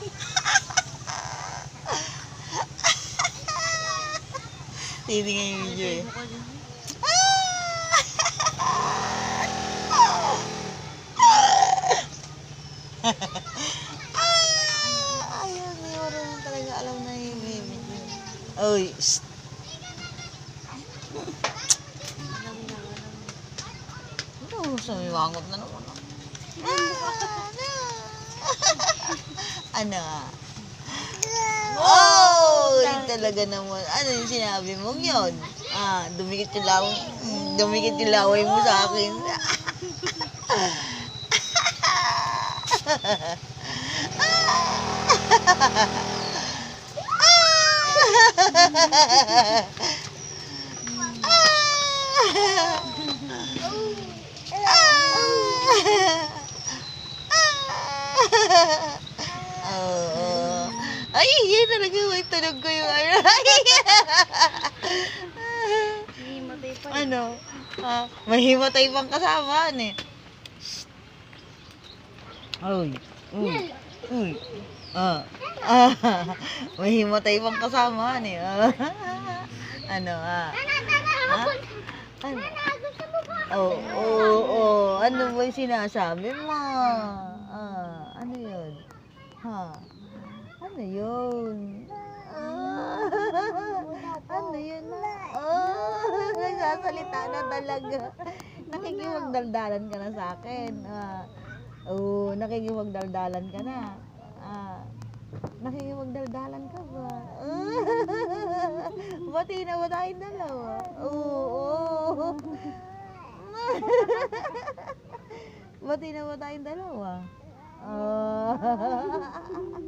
Titingnan yung video eh. Uy, shh. Ano, sumiwangot na naman. Ah, ano? Oh, yun talaga naman. Ano yung sinabi mo yun? Ah, dumikit yung laway. Dumikit yung laway mo sa akin. Oo. Ay, yun talaga. May tunog ko yung ano. Ano? Ah, may himatay pang kasama eh. Uy. Uy. Uy. Ah. Ah. May himatay pang kasama eh. Ah. ano ah? Ha? Ano? Oo, oo, oo. Ano ba yung sinasabi mo? Ah? Ha? Ano yun? Ah, ano yun? Oh, nagsasalita na talaga. Nakikipagdaldalan ka na sa akin. Ah, oo, nakikipagdaldalan ka na. Ah, nakikipagdaldalan ka ba? Bati na ba tayong dalawa? Oo. Bati na ba tayong dalawa? 啊哈哈哈哈哈